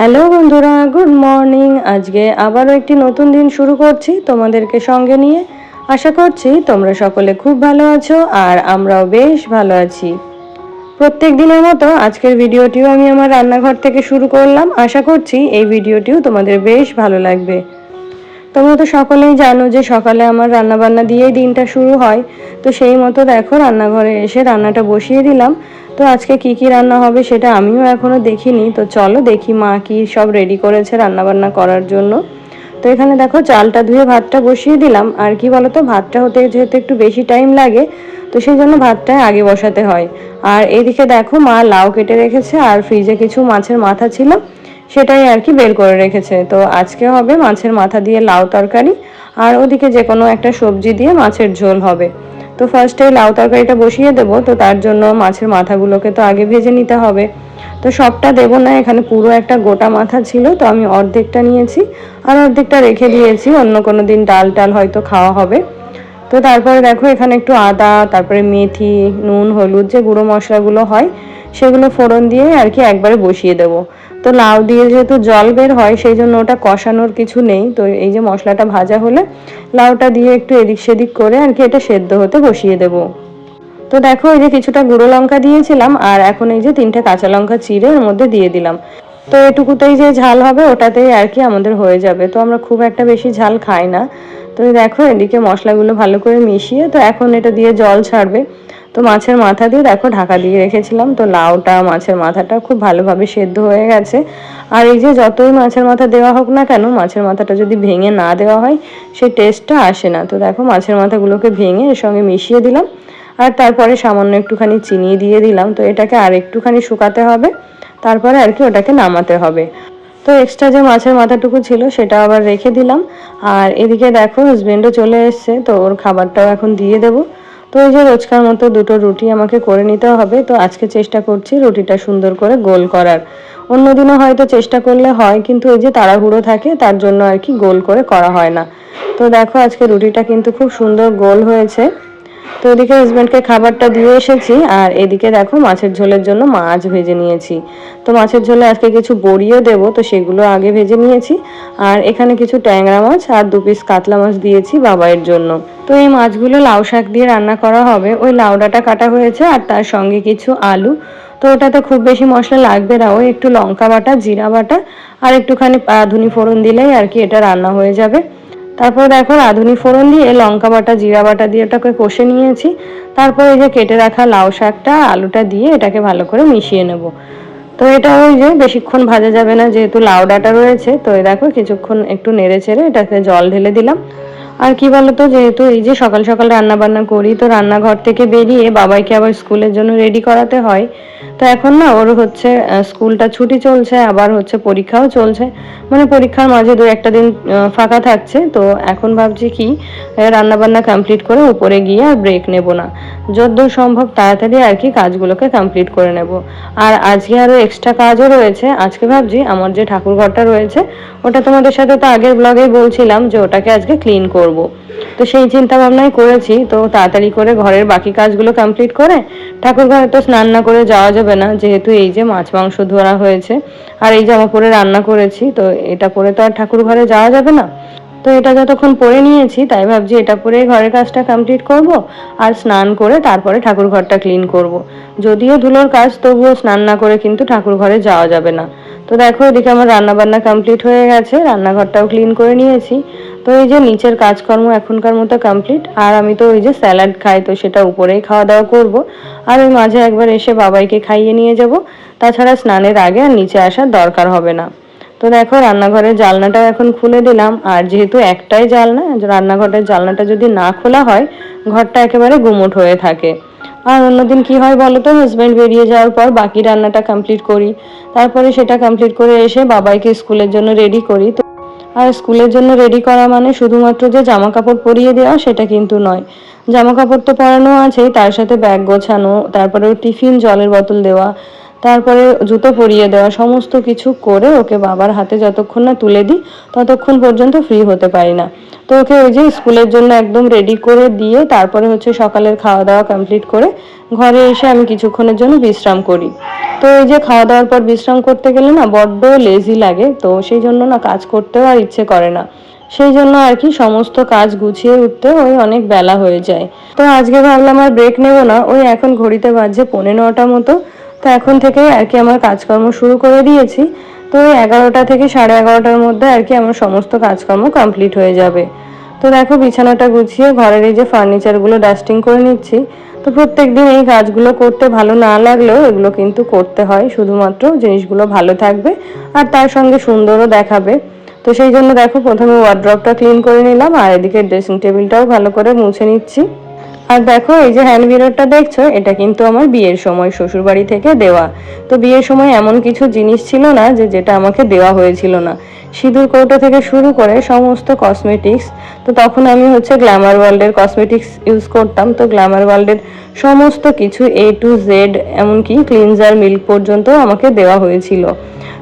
Hello বন্ধুরা, good morning. আজকে আবারও একটি নতুন দিন শুরু করছি তোমাদেরকে সঙ্গে নিয়ে। আশা করছি তোমরা সকলে খুব ভালো আছো আর আমরাও বেশ ভালো আছি। প্রত্যেক দিনের মতো আজকের ভিডিওটিও আমি আমার রান্নাঘর থেকে শুরু করলাম। আশা করছি এই ভিডিওটিও তোমাদের বেশ ভালো লাগবে। তোমরা তো সকলেই জানো যে সকালে আমার রান্নাবান্না দিয়েই দিনটা শুরু হয়। তো সেই মতো দেখো রান্নাঘরে এসে রান্নাটা বসিয়ে দিলাম। তো আজকে কি কি রান্না হবে সেটা আমিও এখনও দেখিনি। তো চলো দেখি মা কি সব রেডি করেছে রান্নাবান্না করার জন্য। তো এখানে দেখো চালটা ধুয়ে ভাতটা বসিয়ে দিলাম। আর কি বলতো, ভাতটা হতে যেহেতু একটু বেশি টাইম লাগে, তো সেই জন্য ভাতটা আগে বসাতে হয়। আর এদিকে দেখো মা লাউ কেটে রেখেছে, আর ফ্রিজে কিছু মাছের মাথা ছিল। সেটাই আর কি বের করে রেখেছে। তো আজকে হবে মাছের মাথা দিয়ে লাউ তরকারি, আর ওদিকে যে কোনো একটা সবজি দিয়ে মাছের ঝোল হবে। তো ফার্স্টে লাউ তরকারিটা বসিয়ে দেব, তো তার জন্য মাছের মাথাগুলোকে তো আগে ভেজে নিতে হবে। তো সবটা দেব না, এখানে পুরো একটা গোটা মাথা ছিল, তো আমি অর্ধেকটা নিয়েছি। আর অর্ধেকটা রেখে দিয়েছি, অন্য কোনো দিন ডাল টাল হয়তো খাওয়া হবে। তো তারপরে দেখো এখানে একটু আদা, তারপরে মেথি, নুন, হলুদ যে গুঁড়ো মশলাগুলো হয় সেগুলো ফোড়ন দিয়ে আর কি একবারে বসিয়ে দেবো। তো লাউ দিয়ে যেহেতু জল বের হয়, সেই জন্য ওটা কষানোর কিছু নেই। তো এই যে মশলাটা ভাজা হলে লাউটা দিয়ে একটু এদিক সেদিক করে আর কি এটা সেদ্ধ হতে বসিয়ে দেবো। তো দেখো এই যে কিছুটা গুঁড়ো লঙ্কা দিয়েছিলাম আর এখন এই যে তিনটে কাঁচা লঙ্কা চিড়ে এর মধ্যে দিয়ে দিলাম। তো এটুকুতেই যে ঝাল হবে ওটাতেই আর কি আমাদের হয়ে যাবে। তো আমরা খুব একটা বেশি ঝাল খাই না। তো দেখো এদিকে মশলাগুলো ভালো করে মিশিয়ে তো এখন এটা দিয়ে জল ছাড়বে। তো মাছের মাথা দিয়ে দেখো ঢাকা দিয়ে রেখেছিলাম। তো লাউটা, মাছের মাথাটা খুব ভালোভাবে সেদ্ধ হয়ে গেছে। আর এই যে যতই মাছের মাথা দেওয়া হোক না কেন, মাছের মাথাটা যদি ভেঙে না দেওয়া হয় সেই টেস্টটা আসে না। তো দেখো মাছের মাথাগুলোকে ভেঙে এর সঙ্গে মিশিয়ে দিলাম। আর তারপরে সামান্য একটুখানি চিনি দিয়ে দিলাম। তো এটাকে আর একটুখানি শুকাতে হবে। তারপরে আর কি ওটাকে নামাতে হবে। তো এক্সট্রা যে মাছের মাথাটুকু ছিল, সেটা আবার রেখে দিলাম। আর এদিকে দেখো হাজবেন্ডও চলে এসছে। তো ওর খাবারটাও এখন দিয়ে দেবো। তো যে রোজকার মতো দুটো রুটি আমাকে করে নিতে হবে, তো আজকে চেষ্টা করছি রুটিটা সুন্দর করে গোল করার। অন্যদিনও হয়তো চেষ্টা করলে হয়, কিন্তু এই যে তাড়াহুড়ো থাকে, তার জন্য আর কি গোল করে করা হয় না। তো দেখো আজকে রুটিটা কিন্তু খুব সুন্দর গোল হয়েছে। তো এদিকে হাজব্যান্ডকে খাবারটা দিয়ে এসেছি, আর এদিকে দেখো মাছের ঝোলের জন্য মাছ ভেজে নিয়েছি। তো মাছের ঝোলে আজকে কিছু বড়িও দেব, তো সেগুলো আগে ভেজে নিয়েছি। আর এখানে কিছু ট্যাংরা মাছ আর দু পিস কাতলা মাছ দিয়েছি বাবাইয়ের জন্য। তো এই মাছগুলো লাউ শাক দিয়ে রান্না করা হবে। ওই লাউডাটা কাটা হয়েছে আর তার সঙ্গে কিছু আলু। তো ওটাতে খুব বেশি মশলা লাগবে না, ওই একটু লঙ্কা বাটা, জিরা বাটা, আর একটুখানি ধুনি ফোড়ন দিলেই আর কি এটা রান্না হয়ে যাবে। তারপর দেখো রাঁধুনি ফোড়ন দিয়ে, লঙ্কা বাটা, জিরা বাটা দিয়ে ওটাকে কষে নিয়েছি। তারপর এই যে কেটে রাখা লাউ শাকটা, আলুটা দিয়ে এটাকে ভালো করে মিশিয়ে নেব। তো এটা ওই যে বেশিক্ষণ ভাজা যাবে না, যেহেতু লাউ ডাটা রয়েছে, তো দেখো কিছুক্ষণ একটু নেড়ে চেড়ে এটাকে জল ঢেলে দিলাম। আর কি বলতো, যেহেতু এই যে সকাল সকাল রান্না বান্না করি, তো রান্নাঘর থেকে বেরিয়ে বাবাইকে আবার স্কুলের জন্য রেডি করাতে হয়। তো এখন না, ওর হচ্ছে স্কুলটা ছুটি চলছে, আবার হচ্ছে পরীক্ষাও চলছে। মানে পরীক্ষার মাঝে দু একটা দিন ফাঁকা থাকছে। তো এখন ভাবছি কি রান্নাবান্না কমপ্লিট করে উপরে গিয়ে আর ব্রেক নেব না। যদ্দূর সম্ভব তাড়াতাড়ি আর কি কাজগুলোকে কমপ্লিট করে নেব। আর আজকে আরও এক্সট্রা কাজও রয়েছে। আজকে ভাবছি, আমার যে ঠাকুর ঘরটা রয়েছে, ওটা তোমাদের সাথে তো আগের ব্লগেই বলছিলাম যে ওটাকে আজকে ক্লিন করব। তো সেই চিন্তা ভাবনাই করেছি। তো তাড়াতাড়ি করে ঘরের বাকি কাজগুলো কমপ্লিট করে ঠাকুর ঘরে তো স্নান না করে যাওয়া যাবে না, যেহেতু এই যে মাছ মাংস ধরা হয়েছে আর এই জামা পরে রান্না করেছি, তো এটা পরে তো আর ঠাকুর ঘরে যাওয়া যাবে না। তো এটা যতক্ষণ পরে নিয়েছি, তাই ভাবছি এটা পরে ঘরের কাজটা কমপ্লিট করব আর স্নান করে তারপরে ঠাকুর ঘরটা ক্লিন করব। যদিও ধুলোর কাজ, তবুও স্নান না করে কিন্তু ঠাকুর ঘরে যাওয়া যাবে না। তো দেখো, এদিকে আমার রান্না বান্না কমপ্লিট হয়ে গেছে, রান্নাঘরটাও ক্লিন করে নিয়েছি। তো এই যে নিচের কাজকর্ম এখনকার মতো কমপ্লিট আর আমি তো ওই যে স্যালাড খাই, তো সেটা উপরেই খাওয়া দাওয়া করব। আর ওই মাঝে একবার এসে বাবাইকে খাইয়ে নিয়ে যাব। তাছাড়া স্নানের আগে আর নিচে আসার দরকার হবে না। তো দেখো, রান্নাঘরের জালনাটাও এখন খুলে দিলাম। আর যেহেতু একটাই জালনা, রান্নাঘরের জালনাটা যদি না খোলা হয়, ঘরটা একেবারে গুমোট হয়ে থাকে। আর অন্যদিন কি হয় বলো তো হাজব্যান্ড বেরিয়ে যাওয়ার পর বাকি রান্নাটা কমপ্লিট করি। তারপরে সেটা কমপ্লিট করে এসে বাবাইকে স্কুলের জন্য রেডি করি। তো আর স্কুলের জন্য রেডি করা মানে শুধুমাত্র যে জামা কাপড় পরিয়ে দেওয়া সেটা কিন্তু নয়। জামা কাপড় তো পরানো আছেই, তার সাথে ব্যাগ গোছানো, তারপরে টিফিন জলের বোতল দেওয়া তারপরে জুতো পরিয়ে দেওয়া, সমস্ত কিছু করে ওকে বাবার হাতে যতক্ষণ না তুলে দিই, ততক্ষণ পর্যন্ত ফ্রি হতে পারি না। তো ওকে ওই যে স্কুলের জন্য একদম রেডি করে দিয়ে তারপরে হচ্ছে সকালের খাওয়া দাওয়া কমপ্লিট করে ঘরে এসে আমি কিছুক্ষণের জন্য বিশ্রাম করি। তো এই যে খাওয়া দাওয়ার পর বিশ্রাম করতে গেলে না বড্ড লেজি লাগে, তো সেই জন্য না কাজ করতেও আর ইচ্ছে করে না। সেই জন্য আর কি সমস্ত কাজ গুছিয়ে উঠতে ওই অনেক বেলা হয়ে যায়। তো আজকে ভাবলাম আর ব্রেক নেব না, ওই এখন ঘড়িতে বাজছে পৌনে নটা মতো। তো এখন থেকে আর কি আমার কাজকর্ম শুরু করে দিয়েছি। তো এগারোটা থেকে সাড়ে এগারোটার মধ্যে আর কি আমার সমস্ত কাজকর্ম কমপ্লিট হয়ে যাবে। তো দেখো বিছানাটা গুছিয়ে ঘরের এই যে ফার্নিচারগুলো ডাস্টিং করে নিচ্ছি। তো প্রত্যেক দিন এই কাজগুলো করতে ভালো না লাগলেও এগুলো কিন্তু করতে হয়। শুধুমাত্র জিনিসগুলো ভালো থাকবে আর তার সঙ্গে সুন্দরও দেখাবে। তো সেই জন্য দেখো প্রথমে ওয়ার্ড্রপটা ক্লিন করে নিলাম আর এদিকে ড্রেসিং টেবিলটাও ভালো করে মুছে নিচ্ছি। আর দেখো, এই যে হ্যান্ড মিররটা দেখছ, এটা কিন্তু আমার বিয়ের সময় শ্বশুর বাড়ি থেকে দেওয়া। তো বিয়ের সময় এমন কিছু জিনিস ছিল না যে যেটা আমাকে দেওয়া হয়েছিল না। সিঁদুর কৌটো থেকে শুরু করে সমস্ত কসমেটিক্স তো তখন আমি হচ্ছে গ্ল্যামার ওয়ার্ল্ডের কসমেটিক্স ইউজ করতাম। তো গ্ল্যামার ওয়ার্ল্ডের সমস্ত কিছু এ টু জেড এমনকি ক্লিনজার মিল্ক পর্যন্ত আমাকে দেওয়া হয়েছিল।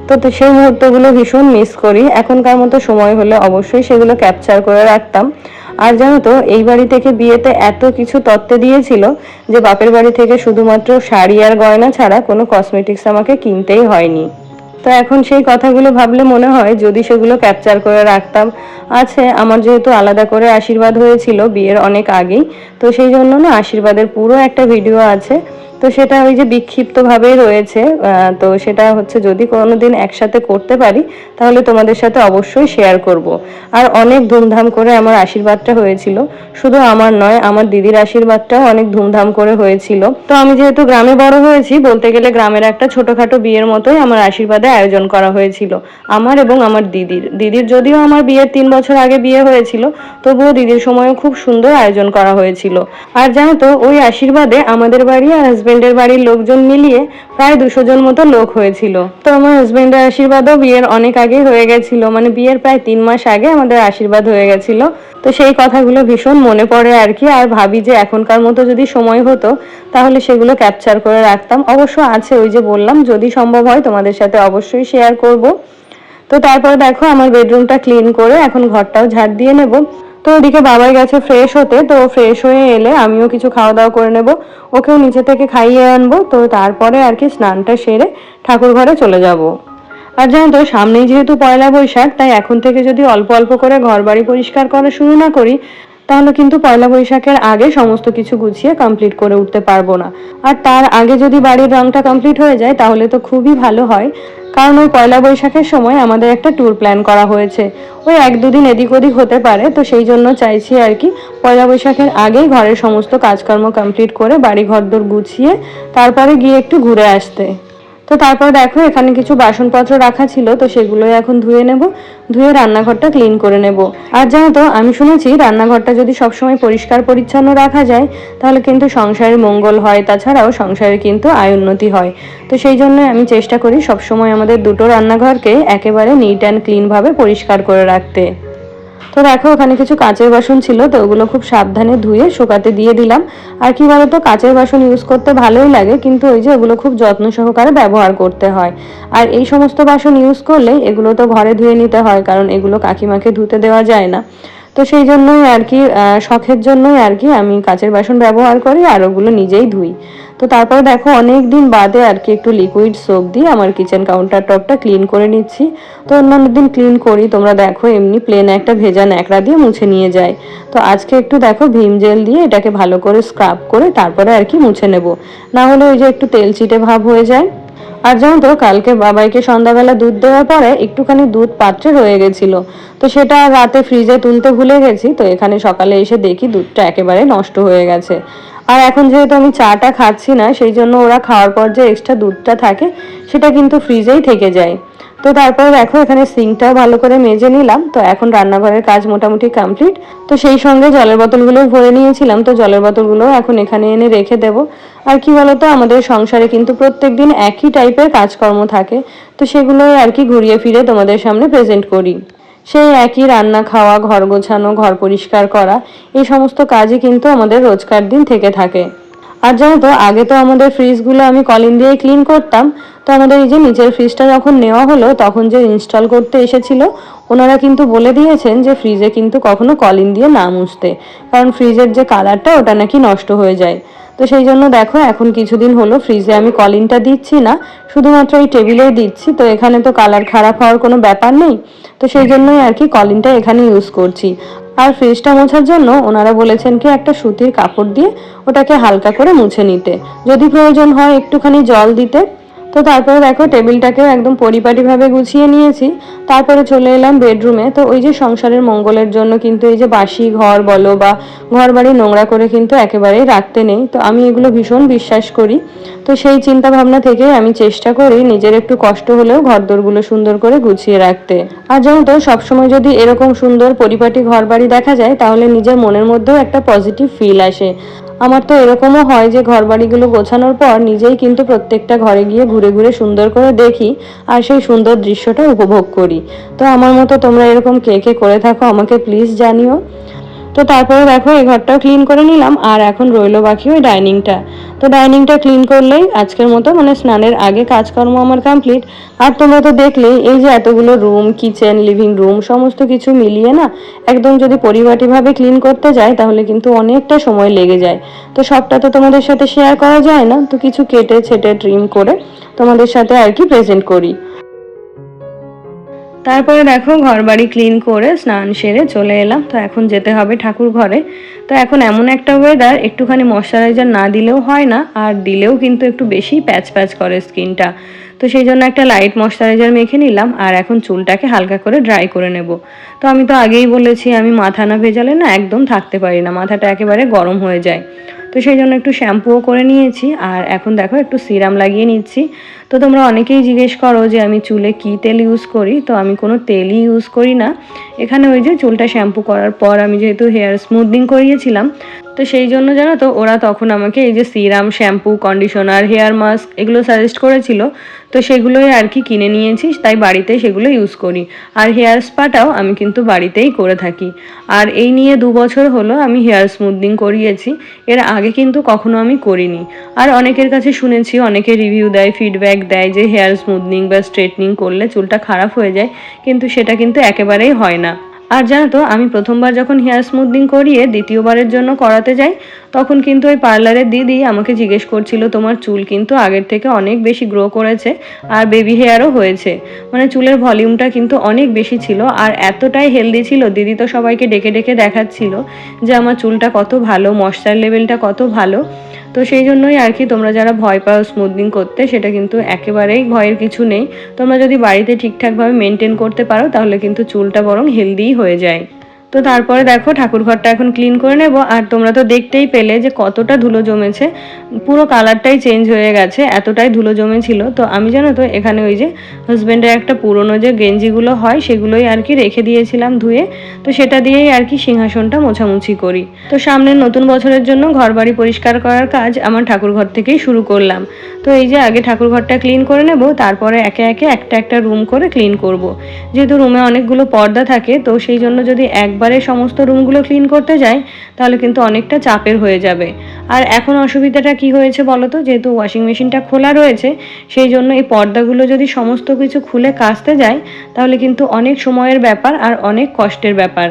তো সেই মুহূর্তগুলো ভীষণ মিস করি। এখনকার মতো সময় হলে অবশ্যই সেগুলো ক্যাপচার করে রাখতাম। আর জানো তো, এই বাড়ি থেকে বিয়েতে এত কিছু তত্ত্ব দিয়েছিল যে বাপের বাড়ি থেকে শুধুমাত্র শাড়ি আর গয়না ছাড়া কোনো কসমেটিক্স আমাকে কিনতেই হয়নি। তো এখন সেই কথাগুলো ভাবলে মনে হয় যদি সেগুলো ক্যাপচার করে রাখতাম, আছে আমার যেহেতু আলাদা করে আশীর্বাদ হয়েছিল বিয়ের অনেক আগেই, তো সেই জন্য না আশীর্বাদের পুরো একটা ভিডিও আছে। তো সেটা ওই যে বিক্ষিপ্তভাবেই রয়েছে তো সেটা হচ্ছে যদি কোনো দিন একসাথে করতে পারি, তাহলে তোমাদের সাথে অবশ্যই শেয়ার করব। আর অনেক ধুমধাম করে আমার আশীর্বাদটা হয়েছিল। শুধু আমার নয়, আমার দিদির আশীর্বাদটাও অনেক ধুমধাম করে হয়েছিল। তো আমি যেহেতু গ্রামে বড় হয়েছি, বলতে গেলে গ্রামের একটা ছোটখাটো বিয়ের মতোই আমার আশীর্বাদে আয়োজন করা হয়েছিল। আমার এবং আমার দিদির। দিদির যদিও আমার বিয়ের তিন বছর আগে বিয়ে হয়েছিল, তবুও দিদির সময়ও খুব সুন্দর আয়োজন করা হয়েছিল। আর জানো তো, ওই আশীর্বাদে আমাদের বাড়ি আর হাজবেন্ডের বাড়ির লোকজন মিলিয়ে প্রায় দুশো জন মতো লোক হয়েছিল। তো আমার হাজবেন্ডের আশীর্বাদও বিয়ের অনেক আগে হয়ে গেছিল। মানে বিয়ের প্রায় তিন মাস আগে আমাদের আশীর্বাদ হয়ে গেছিল। তো সেই কথাগুলো ভীষণ মনে পড়ে আর কি। আর ভাবি যে এখনকার মতো যদি সময় হতো, তাহলে সেগুলো ক্যাপচার করে রাখতাম। অবশ্য আছে ওই যে বললাম, যদি সম্ভব হয় তোমাদের সাথে অবশ্যই শেয়ার করব। তো তারপরে দেখো, আমার বেডরুমটা ক্লিন করে এখন ঘরটাও ঝাড় দিয়ে নেব। তো ওদিকে বাবাই গেছে ফ্রেশ হতে, তো ফ্রেশ হয়ে এলে আমিও কিছু খাওয়া দাওয়া করে নেব। ওকেও নিচে থেকে খাইয়ে আনব, তো তারপরে আর কি স্নানটা সেরে ঠাকুর ঘরে চলে যাব। আর জানো তো, সামনেই যেহেতু পয়লা বৈশাখ, তাই এখন থেকে যদি অল্প অল্প করে ঘর বাড়ি পরিষ্কার করা শুরু না করি তাহলে কিন্তু পয়লা বৈশাখের আগে সমস্ত কিছু গুছিয়ে কমপ্লিট করে উঠতে পারব না। আর তার আগে যদি বাড়ির রংটা কমপ্লিট হয়ে যায়, তাহলে তো খুবই ভালো হয়। কারণ ওই পয়লা বৈশাখের সময় আমাদের একটা ট্যুর প্ল্যান করা হয়েছে। ওই এক দুদিন এদিক ওদিক হতে পারে, তো সেই জন্য চাইছি আর কি, পয়লা বৈশাখের আগেই ঘরের সমস্ত কাজকর্ম কমপ্লিট করে বাড়ি ঘরদোর গুছিয়ে, তারপরে গিয়ে একটু ঘুরে আসতে। তো তারপর দেখো, এখানে কিছু বাসনপত্র রাখা ছিল, তো সেগুলোই এখন ধুয়ে নেব। ধুয়ে রান্নাঘরটা ক্লিন করে নেব। আর জানো তো, আমি শুনেছি রান্নাঘরটা যদি সবসময় পরিষ্কার পরিচ্ছন্ন রাখা যায়, তাহলে কিন্তু সংসারের মঙ্গল হয়। তাছাড়াও সংসারে কিন্তু আয় উন্নতি হয়। তো সেই জন্য আমি চেষ্টা করি সবসময় আমাদের দুটো রান্নাঘরকে একেবারে নিট অ্যান্ড ক্লিনভাবে পরিষ্কার করে রাখতে। তো দেখো, ওখানে কিছু কাঁচের বাসন ছিল, তো ওগুলো খুব সাবধানে ধুয়ে শুকাতে দিয়ে দিলাম। আর কি বলতো, কাঁচের বাসন ইউজ করতে ভালোই লাগে, কিন্তু ওই যে ওগুলো খুব যত্ন সহকারে ব্যবহার করতে হয়। আর এই সমস্ত বাসন ইউজ করলে এগুলো তো ঘরে ধুয়ে নিতে হয়, কারণ এগুলো কাকিমাকে ধুতে দেওয়া যায় না। তো সেই জন্যই আর কি শখের জন্যই আর কি আমি কাঁচের বাসন ব্যবহার করি, আর ওগুলো নিজেই ধুই। তো তারপরে দেখো অনেক দিন বাদে আর কি একটু লিকুইড সোপ দিয়ে আমার কিচেন কাউন্টার টপটা ক্লিন করে নিচ্ছি। তো অন্যান্য দিন ক্লিন করি, তোমরা দেখো, এমনি প্লেন একটা ভেজা ন্যাকড়া দিয়ে মুছে নিয়ে যায় তো আজকে একটু দেখো, ভীম জেল দিয়ে এটাকে ভালো করে স্ক্রাব করে তারপরে আর কি মুছে নেব। না হলে ওই যে একটু তেল চিটে ভাব হয়ে যায়। আর জানো তো, কালকে বাবাইকে সন্ধ্যাবেলা দুধ দেওয়ার পরে একটুখানি দুধ পাত্রে রয়ে গেছিল। তো সেটা রাতে ফ্রিজে তুলতে ভুলে গেছি, তো এখানে সকালে এসে দেখি দুধটা একেবারে নষ্ট হয়ে গেছে। আর এখন যেহেতু আমি চাটা খাচ্ছি না, সেই জন্য ওরা খাওয়ার পর যে এক্সট্রা দুধটা থাকে, সেটা কিন্তু ফ্রিজেই থেকে যায়। তো তারপরে দেখো, এখানে সিঙ্কটাও ভালো করে মেজে নিলাম। তো এখন রান্নাঘরের কাজ মোটামুটি কমপ্লিট তো সেই সঙ্গে জলের বোতলগুলো ভরে নিয়েছিলাম। তো জলের বোতলগুলো এখন এখানে এনে রেখে দেব। আর কি বলতো, আমাদের সংসারে কিন্তু প্রত্যেক দিন একই টাইপের কাজকর্ম থাকে, তো সেগুলোই আর কি ঘুরিয়ে ফিরে তোমাদের সামনে প্রেজেন্ট করি। সেই একই রান্না খাওয়া, ঘর গোছানো, ঘর পরিষ্কার করা, এই সমস্ত কাজই কিন্তু আমাদের রোজকার দিন থেকে থাকে। আর জানো তো, আগে তো আমাদের ফ্রিজগুলো আমি কলিন দিয়ে ক্লিন করতাম, তো আমাদের এই যে নিচের ফ্রিজটা যখন নেওয়া হলো, তখন যে ইনস্টল করতে এসেছিল, ওনারা কিন্তু বলে দিয়েছেন যে ফ্রিজে কিন্তু কখনো কলিন দিয়ে না মুছতে, কারণ ফ্রিজের যে কালারটা ওটা নাকি নষ্ট হয়ে যায়। তো সেই জন্য দেখো, এখন কিছুদিন হলো ফ্রিজে আমি কলিনটা দিচ্ছি না, শুধুমাত্র এই টেবিলেই দিচ্ছি, তো এখানে তো কালার খারাপ হওয়ার কোনো ব্যাপার নেই, তো সেই জন্যই আর কি কলিনটা এখানে ইউজ করছি। আর ফ্রিজটা মোছার জন্য ওনারা বলেছেন কি, একটা সুতির কাপড় দিয়ে ওটাকে হালকা করে মুছে নিতে, যদি প্রয়োজন হয় একটুখানি জল দিতে। তো তারপরে দেখো টেবিলটাকেও একদম পরিপাটিভাবে গুছিয়ে নিয়েছি। তারপরে চলে এলাম বেডরুমে। তো ওই যে সংসারের মঙ্গলের জন্য কিন্তু এই যে বাসি ঘর বলো বা ঘর বাড়ি নোংরা করে কিন্তু একেবারেই রাখতে নেই। তো আমি এগুলো ভীষণ বিশ্বাস করি। তো সেই চিন্তা ভাবনা থেকে আমি চেষ্টা করি নিজের একটু কষ্ট হলেও ঘরদোরগুলো সুন্দর করে গুছিয়ে রাখতে। আর যেমন তো, সবসময় যদি এরকম সুন্দর পরিপাটি ঘর বাড়ি দেখা যায়, তাহলে নিজের মনের মধ্যেও একটা পজিটিভ ফিল আসে। আমার তো এরকমও হয় যে ঘর বাড়িগুলো গোছানোর পর নিজেই কিন্তু প্রত্যেকটা ঘরে গিয়ে ঘুরে ঘুরে সুন্দর করে দেখি আর সেই সুন্দর দৃশ্যটা উপভোগ করি। তো আমার মতো তোমরা এরকম কে কে করে থাকো আমাকে প্লিজ জানিও। তো তারপরে দেখো এই ঘরটাও ক্লিন করে নিলাম, আর এখন রইল বাকি ওই ডাইনিংটা। তো ডাইনিংটা ক্লিন করলেই আজকের মতো মানে স্নানের আগে কাজকর্ম আমার কমপ্লিট আর তোমরা তো দেখলেই, এই যে এতগুলো রুম কিচেন লিভিং রুম সমস্ত কিছু মিলিয়ে না, একদম যদি পরিপাটিভাবে ক্লিন করতে যাই, তাহলে কিন্তু অনেকটা সময় লেগে যায়। তো সবটা তো তোমাদের সাথে শেয়ার করা যায় না, তো কিছু কেটে ছেটে ট্রিম করে তোমাদের সাথে আর কি প্রেজেন্ট করি। তারপরে দেখো ঘর বাড়ি ক্লিন করে স্নান সেরে চলে এলাম। তো এখন যেতে হবে ঠাকুর ঘরে। তো এখন এমন একটা ওয়েদার একটুখানি ময়শ্চারাইজার না দিলেও হয় না, আর দিলেও কিন্তু একটু বেশি প্যাচ প্যাচ করে স্কিনটা তো সেই জন্য একটা লাইট ময়শ্চারাইজার মেখে নিলাম, আর এখন চুলটাকে হালকা করে ড্রাই করে নেব। তো আমি তো আগেই বলেছি, আমি মাথা না ভেজালে না একদম থাকতে পারি না, মাথাটা একেবারে গরম হয়ে যায়। তো সেই জন্য একটু শ্যাম্পুও করে নিয়েছি, আর এখন দেখো একটু সিরাম লাগিয়ে নিচ্ছি। তো তোমরা অনেকেই জিজ্ঞেস করো যে আমি চুলে কি তেল ইউজ করি? তো আমি কোনো তেলই ইউজ করি না। এখানে ওই যে চুলটা শ্যাম্পু করার পর আমি যেহেতু হেয়ার স্মুথনিং করিয়েছিলাম, তো সেই জন্য জানো তো ওরা তখন আমাকে এই যে serum shampoo conditioner hair mask এগুলো সাজেস্ট করেছিল। তো সেগুলোই আর কি কিনে নিয়েছি, তাই বাড়িতে সেগুলো ইউজ করি। আর হেয়ার স্পাটাও আমি কিন্তু বাড়িতেই করে থাকি। আর এই নিয়ে দু বছর হলো আমি হেয়ার স্মুথনিং করিয়েছি, এর আগে কিন্তু কখনো আমি করিনি। আর অনেকের কাছে শুনেছি, অনেকে রিভিউ দেয় ফিডব্যাক দেয় যে হেয়ার স্মুথনিং বা স্ট্রেটনিং করলে চুলটা খারাপ হয়ে যায়, কিন্তু সেটা কিন্তু একেবারেই হয় না। আর জানো তো, আমি প্রথমবার যখন হেয়ার স্মুথনিং করিয়ে দ্বিতীয়বারের জন্য করাতে যাই, তখন কিন্তু ওই পার্লারের দিদি আমাকে জিজ্ঞেস করছিল, তোমার চুল কিন্তু আগের থেকে অনেক বেশি গ্রো করেছে আর বেবি হেয়ারও হয়েছে। মানে চুলের ভলিউমটা কিন্তু অনেক বেশি ছিল আর এতটাই হেলদি ছিল, দিদি তো সবাইকে ডেকে ডেকে দেখাচ্ছিল যে আমার চুলটা কত ভালো ময়শ্চার লেভেলটা কত ভালো। তো সেই জন্যই আর কি তোমরা যারা ভয় পাও স্মুদিং করতে, সেটা কিন্তু একেবারেই ভয়ের কিছু নেই। তোমরা যদি বাড়িতে ঠিকঠাকভাবে মেনটেন করতে পারো, তাহলে কিন্তু চুলটা বরং হেলদিই হয়ে যায়। তো তারপরে দেখো ঠাকুর ঘরটা এখন ক্লিন করে নেব। আর তোমরা তো দেখতেই পেলে যে কতটা ধুলো জমেছে। পুরো কালারটাই চেঞ্জ হয়ে গেছে, এতটাই ধুলো জমেছিল। তো আমি জানো তো, এখানে ওই যে হাজব্যান্ডের একটা পুরনো যে গেঞ্জিগুলো হয়, সেগুলোই আর কি রেখে দিয়েছিলাম ধুয়ে। তো সেটা দিয়েই আর কি সিংহাসনটা মোছামুছি করি। তো সামনের নতুন বছরের জন্য ঘর বাড়ি পরিষ্কার করার কাজ আমার ঠাকুর ঘর থেকেই শুরু করলাম। তো এই যে আগে ঠাকুর ঘরটা ক্লিন করে নেব, তারপরে একে একে একটা একটা রুম করে ক্লিন করব। যেহেতু রুমে অনেকগুলো পর্দা থাকে, তো সেই জন্য যদি একবারে সমস্ত রুমগুলো ক্লিন করতে যাই, তাহলে কিন্তু অনেকটা চাপের হয়ে যাবে। আর এখন অসুবিধাটা কি হয়েছে বলো তো? যেহেতু ওয়াশিং মেশিনটা খোলা রয়েছে, সেই জন্য এই পর্দাগুলো যদি সমস্ত কিছু খুলে কাচতে যায় তাহলে কিন্তু অনেক সময়ের ব্যাপার আর অনেক কষ্টের ব্যাপার।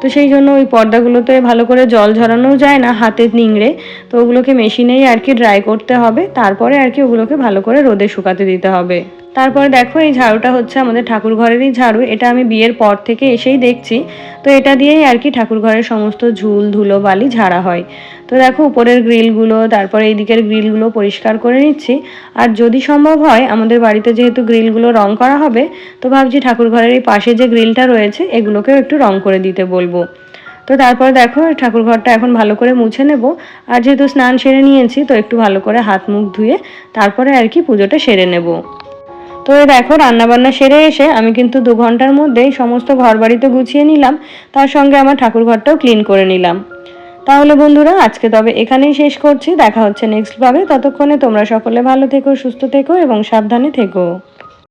তো সেই জন্য ওই পর্দাগুলোতে ভালো করে জল ঝরানোও যায় না হাতে নিংড়ে, তো ওগুলোকে মেশিনেই আর কি ড্রাই করতে হবে, তারপরে আর কি ওগুলোকে ভালো করে রোদে শুকাতে দিতে হবে। তারপরে দেখো এই ঝাড়ুটা হচ্ছে আমাদের ঠাকুর ঘরেরই ঝাড়ু। এটা আমি বিয়ের পর থেকে এসেই দেখছি। তো এটা দিয়েই আর কি ঠাকুর ঘরের সমস্ত ঝুল, ধুলো, বালি ঝাড়া হয়। তো দেখো উপরের গ্রিলগুলো, তারপরে এই দিকের গ্রিলগুলো পরিষ্কার করে নিচ্ছি। আর যদি সম্ভব হয়, আমাদের বাড়িতে যেহেতু গ্রিলগুলো রং করা হবে, তো ভাবছি ঠাকুর ঘরের এই পাশে যে গ্রিলটা রয়েছে, এগুলোকেও একটু রং করে দিতে বলব। তো তারপর দেখো ঠাকুর ঘরটা এখন ভালো করে মুছে নেব। আর যেহেতু স্নান সেরে নিয়েছি, তো একটু ভালো করে হাত মুখ ধুয়ে তারপরে আর কি পুজোটা সেরে নেব। তো দেখো রান্নাবান্না সেরে এসে আমি কিন্তু দু ঘণ্টার মধ্যেই সমস্ত ঘর বাড়িতে গুছিয়ে নিলাম, তার সঙ্গে আমার ঠাকুর ঘরটাও ক্লিন করে নিলাম। তাহলে বন্ধুরা, আজকে তবে এখানেই শেষ করছি, দেখা হচ্ছে নেক্সট ভাবে, ততক্ষণে তোমরা সকলে ভালো থেকো, সুস্থ থেকো এবং সাবধানে থেকো।